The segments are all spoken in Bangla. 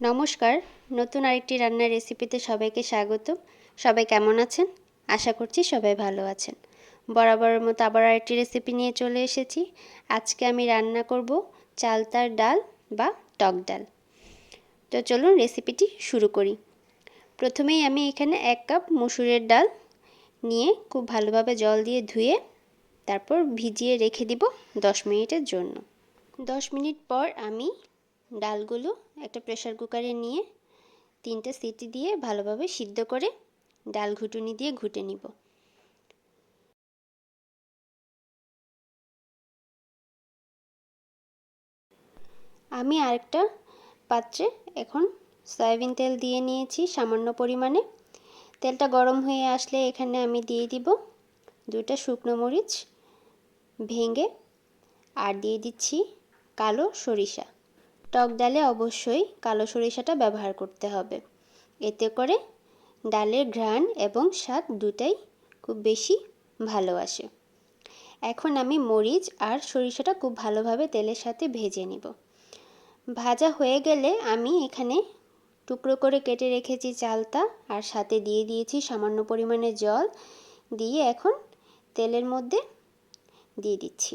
নমস্কার, নতুন আরেকটি রান্নার রেসিপিতে সবাইকে স্বাগত সবাই কেমন আছেন? আশা করছি সবাই ভালো আছেন। বরাবরের মতো আবার আরেকটি রেসিপি নিয়ে চলে এসেছি। আজকে আমি রান্না করব চালতার ডাল বা টক ডাল। তো চলুন রেসিপিটি শুরু করি। প্রথমেই আমি এখানে এক কাপ মুসুরের ডাল নিয়ে খুব ভালোভাবে জল দিয়ে ধুয়ে তারপর ভিজিয়ে রেখে দিব দশ মিনিটের জন্য। দশ মিনিট পর আমি ডালগুলো একটা প্রেশার কুকারে নিয়ে তিনটে সিটি দিয়ে ভালোভাবে সিদ্ধ করে ডাল ঘুটুনি দিয়ে ঘুটে নিব। আমি আরেকটা পাত্রে এখন সয়াবিন তেল দিয়ে নিয়েছি সামান্য পরিমাণে। তেলটা গরম হয়ে আসলে এখানে আমি দিয়ে দিব দুটা শুকনো মরিচ ভেঙে, আর দিয়ে দিচ্ছি কালো সরিষা। টক ডালে অবশ্যই কালো সরিষাটা ব্যবহার করতে হবে। এতে করে ডালের ঘ্রাণ এবং স্বাদ দুটাই খুব বেশি ভালো আসে। এখন আমি মরিচ আর সরিষাটা খুব ভালোভাবে তেলের সাথে ভেজে নিব। ভাজা হয়ে গেলে আমি এখানে টুকরো করে কেটে রেখেছি চালটা আর সাথে দিয়ে দিয়েছি সামান্য পরিমাণে জল। দিয়ে এখন তেলের মধ্যে দিয়ে দিচ্ছি।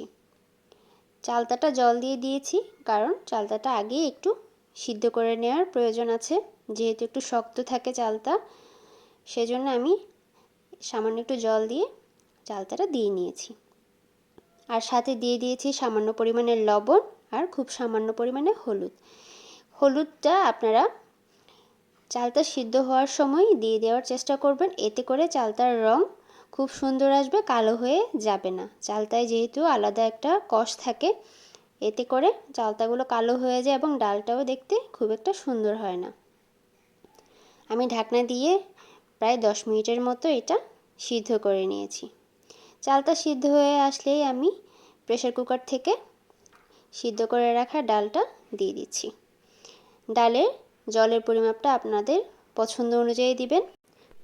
চালতাটা জল দিয়ে দিয়েছি, কারণ চালতাটা আগে একটু সিদ্ধ করে নেওয়ার প্রয়োজন আছে। যেহেতু একটু শক্ত থাকে চালতা, সেজন্য আমি সামান্য একটু জল দিয়ে চালতাটা দিয়ে নিয়েছি। আর সাথে দিয়ে দিয়েছি সামান্য পরিমাণে লবণ আর খুব সামান্য পরিমাণে হলুদ। হলুদটা আপনারা চালতা সিদ্ধ হওয়ার সময় দিয়ে দেওয়ার চেষ্টা করবেন, এতে করে চালতার রং খুব সুন্দর আসবে, কালো হয়ে যাবে না। চালতায় যেহেতু আলাদা একটা কষ থাকে, এতে করে চালতাগুলো কালো হয়ে যায় এবং ডালটাও দেখতে খুব একটা সুন্দর হয় না। আমি ঢাকনা দিয়ে প্রায় দশ মিনিটের মতো এটা সিদ্ধ করে নিয়েছি। চালটা সিদ্ধ হয়ে আসলেই আমি প্রেশার কুকার থেকে সিদ্ধ করে রাখা ডালটা দিয়ে দিচ্ছি। ডালের জলের পরিমাপটা আপনাদের পছন্দ অনুযায়ী দিবেন।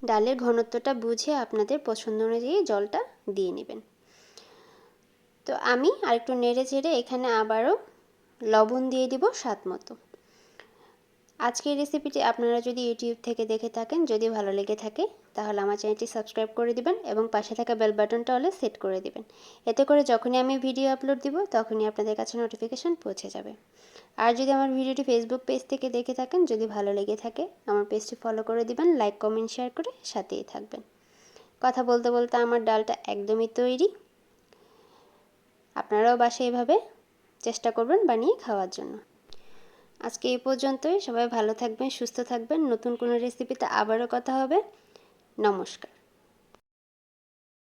ডালের ঘনত্বটা বুঝে আপনাদের পছন্দ অনুযায়ী জলটা দিয়ে নেবেন। তো আমি আরেকটু নেড়ে ঝেড়ে এখানে আবারও লবণ দিয়ে দিব স্বাদ মতো। আজকের রেসিপিটি আপনারা যদি ইউটিউব থেকে দেখে থাকেন, যদি ভালো লেগে থাকে, তাহলে আমার চ্যানেলটি সাবস্ক্রাইব করে দিবেন এবং পাশে থাকা বেল বাটনটা হলে সেট করে দিবেন। এতে করে যখনই আমি ভিডিও আপলোড দিব, তখনই আপনাদের কাছে নোটিফিকেশান পৌঁছে যাবে। আর যদি আমার ভিডিওটি ফেসবুক পেজ থেকে দেখে থাকেন, যদি ভালো লেগে থাকে, আমার পেজটি ফলো করে দিবেন লাইক কমেন্ট শেয়ার করে সাথেই থাকবেন। কথা বলতে বলতে আমার ডালটা একদমই তৈরি। আপনারাও বাসায় এভাবে চেষ্টা করবেন বানিয়ে খাওয়ার জন্য। আজকে এই পর্যন্তই। সবাই ভালো থাকবেন, সুস্থ থাকবেন। নতুন কোনো রেসিপিতে আবারও কথা হবে। নমস্কার।